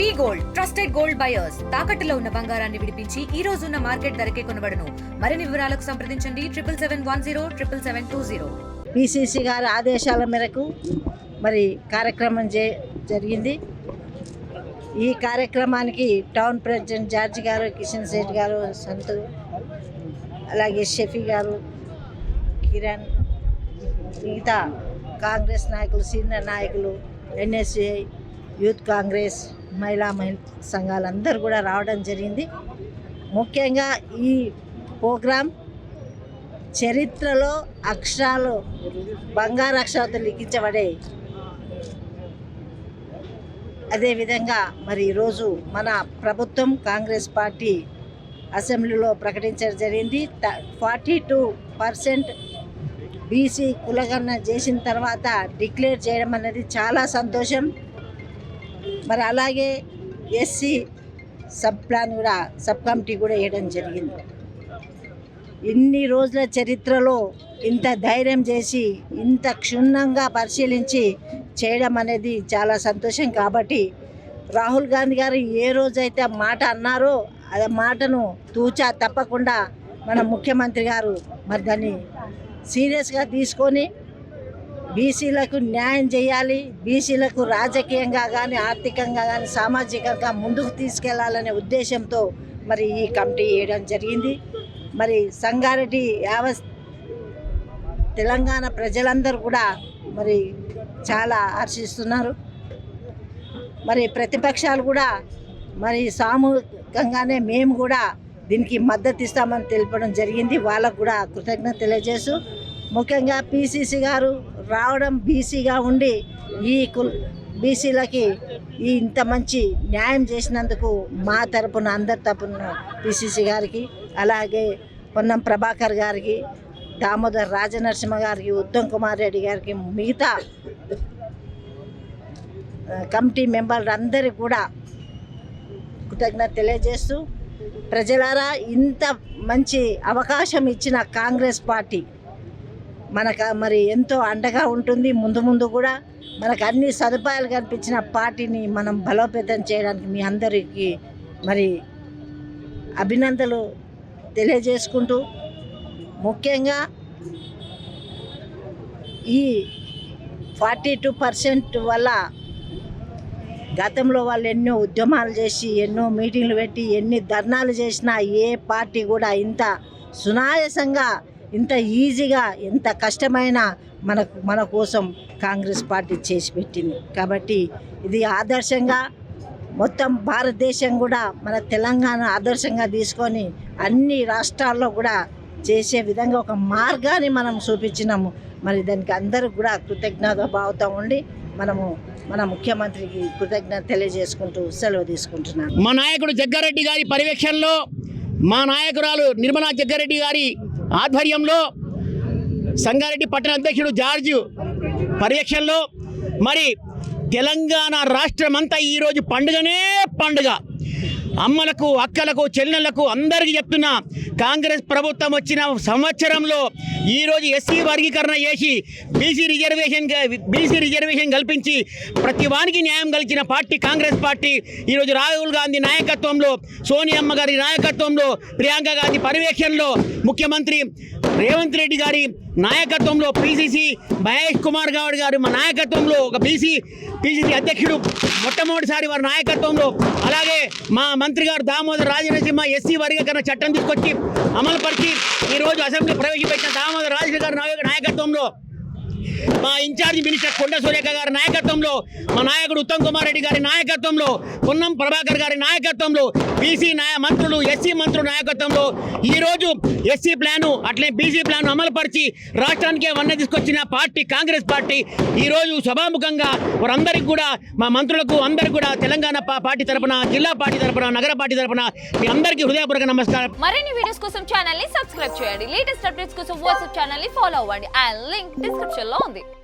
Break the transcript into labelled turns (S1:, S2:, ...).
S1: V Gold trusted gold buyers. తాకట్టులో ఉన్న బంగారాన్ని విడిపించి ఈ రోజు ఉన్న మార్కెట్ ధరకే కొనబడను. మరిన్ని వివరాలకు సంప్రదించండి. Triple seven one zero triple seven two zero.
S2: PCC గారి ఆదేశాల మేరకు మరి కార్యక్రమం జే జరిగింది. ఈ కార్యక్రమానికి టౌన్ ప్రెసిడెంట్ జార్జ్ గారు కిషన్ శెట్టి గారు సంతు అలాగే షఫీ గారు కిరణ్ మిగతా కాంగ్రెస్ నాయకులు సీనియర్ నాయకులు ఎన్ఎస్ఏ యూత్ కాంగ్రెస్ మహిళా సంఘాలందరూ కూడా రావడం జరిగింది. ముఖ్యంగా ఈ ప్రోగ్రాం చరిత్రలో అక్షరాలు బంగారు అక్షరాలతో లిఖించబడే అదేవిధంగా మరి ఈరోజు మన ప్రభుత్వం కాంగ్రెస్ పార్టీ అసెంబ్లీలో ప్రకటించడం జరిగింది. ఫార్టీ టూ పర్సెంట్ బీసీ కులగణన చేసిన తర్వాత డిక్లేర్ చేయడం అనేది చాలా సంతోషం. మరి అలాగే ఎస్సీ సబ్ ప్లాన్ కూడా సబ్ కమిటీ కూడా వేయడం జరిగింది. ఇన్ని రోజుల చరిత్రలో ఇంత ధైర్యం చేసి ఇంత క్షుణ్ణంగా పరిశీలించి చేయడం అనేది చాలా సంతోషం. కాబట్టి రాహుల్ గాంధీ గారు ఏ రోజైతే మాట అన్నారో ఆ మాటను తూచా తప్పకుండా మన ముఖ్యమంత్రి గారు మరి దాన్ని సీరియస్గా తీసుకొని బీసీలకు న్యాయం చేయాలి బీసీలకు రాజకీయంగా కానీ ఆర్థికంగా కానీ సామాజికంగా ముందుకు తీసుకెళ్ళాలనే ఉద్దేశంతో మరి ఈ కమిటీ వేయడం జరిగింది. మరి సంగారెడ్డి యావ తెలంగాణ ప్రజలందరూ కూడా మరి చాలా హర్షిస్తున్నారు. మరి ప్రతిపక్షాలు కూడా మరి సామూహికంగానే మేము కూడా దీనికి మద్దతు ఇస్తామని తెలపడం జరిగింది. వాళ్ళకు కూడా కృతజ్ఞత తెలియజేస్తూ ముఖ్యంగా పిసిసి గారు రావడం బీసీగా ఉండి ఈ కుల్ బీసీలకి ఇంత మంచి న్యాయం చేసినందుకు మా తరపున అందరి తరపున పిసిసి గారికి అలాగే పొన్నం ప్రభాకర్ గారికి దామోదర్ రాజనరసింహ గారికి ఉత్తమ్ కుమార్ రెడ్డి గారికి మిగతా కమిటీ మెంబర్లందరికీ కూడా కృతజ్ఞత తెలియజేస్తూ ప్రజలారా ఇంత మంచి అవకాశం ఇచ్చిన కాంగ్రెస్ పార్టీ మనకు మరి ఎంతో అండగా ఉంటుంది. ముందు ముందు కూడా మనకు అన్ని సదుపాయాలు కనిపించిన పార్టీని మనం బలోపేతం చేయడానికి మీ అందరికీ మరి అభినందనలు తెలియజేసుకుంటూ ముఖ్యంగా ఈ ఫార్టీ టూ పర్సెంట్ వల్ల గతంలో వాళ్ళు ఎన్నో ఉద్యమాలు చేసి ఎన్నో మీటింగ్లు పెట్టి ఎన్ని ధర్నాలు చేసినా ఏ పార్టీ కూడా ఇంత సునాయాసంగా ఇంత ఈజీగా ఎంత కష్టమైన మనకు మన కోసం కాంగ్రెస్ పార్టీ చేసి పెట్టింది. కాబట్టి ఇది ఆదర్శంగా మొత్తం భారతదేశం కూడా మన తెలంగాణ ఆదర్శంగా తీసుకొని అన్ని రాష్ట్రాల్లో కూడా చేసే విధంగా ఒక మార్గాన్ని మనం చూపించినాము. మరి దానికి అందరూ కూడా కృతజ్ఞత భావంతో ఉండి మనము మన ముఖ్యమంత్రికి కృతజ్ఞత తెలియజేసుకుంటూ సెలవు తీసుకుంటున్నాను.
S3: మా నాయకుడు జగ్గారెడ్డి గారి పర్యవేక్షణలో మా నాయకురాలు నిర్మలా జగ్గారెడ్డి గారి ఆధ్వర్యంలో సంగారెడ్డి పట్టణ అధ్యక్షుడు జార్జ్ పర్యవేక్షణలో మరి తెలంగాణ రాష్ట్రమంతా ఈరోజు పండుగనే పండుగ. అమ్మలకు అక్కలకు చెల్లెళ్ళకు అందరికీ చెప్తున్నా కాంగ్రెస్ ప్రభుత్వం వచ్చిన సంవత్సరంలో ఈరోజు ఎస్సీ వర్గీకరణ చేసి బీసీ రిజర్వేషన్ బీసీ రిజర్వేషన్ కల్పించి ప్రతి వానికి న్యాయం కలిగిన పార్టీ కాంగ్రెస్ పార్టీ ఈరోజు రాహుల్ గాంధీ నాయకత్వంలో సోనియమ్మ గారి నాయకత్వంలో ప్రియాంక గాంధీ పర్యవేక్షణలో ముఖ్యమంత్రి రేవంత్ రెడ్డి గారి నాయకత్వంలో పిసిసి మహేష్ కుమార్ గౌడ్ గారి మా నాయకత్వంలో ఒక బీసీ పిసిసి అధ్యక్షుడు మొట్టమొదటిసారి వారి నాయకత్వంలో అలాగే మా మంత్రి గారు దామోదర్ రాజనరసింహ ఎస్సీ వర్గీకరణ చట్టం తీసుకొచ్చి అమలుపరిచి ఈరోజు అసెంబ్లీ ప్రవేశపెట్టిన దామోదర్ రాజశేఖర్ గారి నాయకత్వంలో మా ఇన్ఛార్జ్ మినిస్టర్ కొండ సురేఖ గారి నాయకత్వంలో మా నాయకుడు ఉత్తమ్ కుమార్ రెడ్డి గారి నాయకత్వంలో పొన్నం ప్రభాకర్ గారి నాయకత్వంలో బీసీ నాయ మంత్రులు ఎస్సీ మంత్రుల నాయకత్వంలో ఈరోజు ఎస్సీ ప్లాను అట్లే బీసీ ప్లాన్ అమలుపరిచి రాష్ట్రానికే వన్న తీసుకొచ్చిన పార్టీ కాంగ్రెస్ పార్టీ ఈరోజు సభాముఖంగా వారందరికీ కూడా మా మంత్రులకు అందరికీ కూడా తెలంగాణ పార్టీ తరపున జిల్లా పార్టీ తరపున నగర పార్టీ తరపున మీ అందరికీ హృదయపూర్వక నమస్కారం.
S4: మరిన్ని వీడియోస్ కోసం ఛానల్ని సబ్స్క్రైబ్ చేయండి. లేటెస్ట్ అప్డేట్స్ కోసం వాట్సాప్ ఛానల్ని ఫాలో అవ్వండి. అండ్ లింక్ డిస్క్రిప్షన్లో 사람들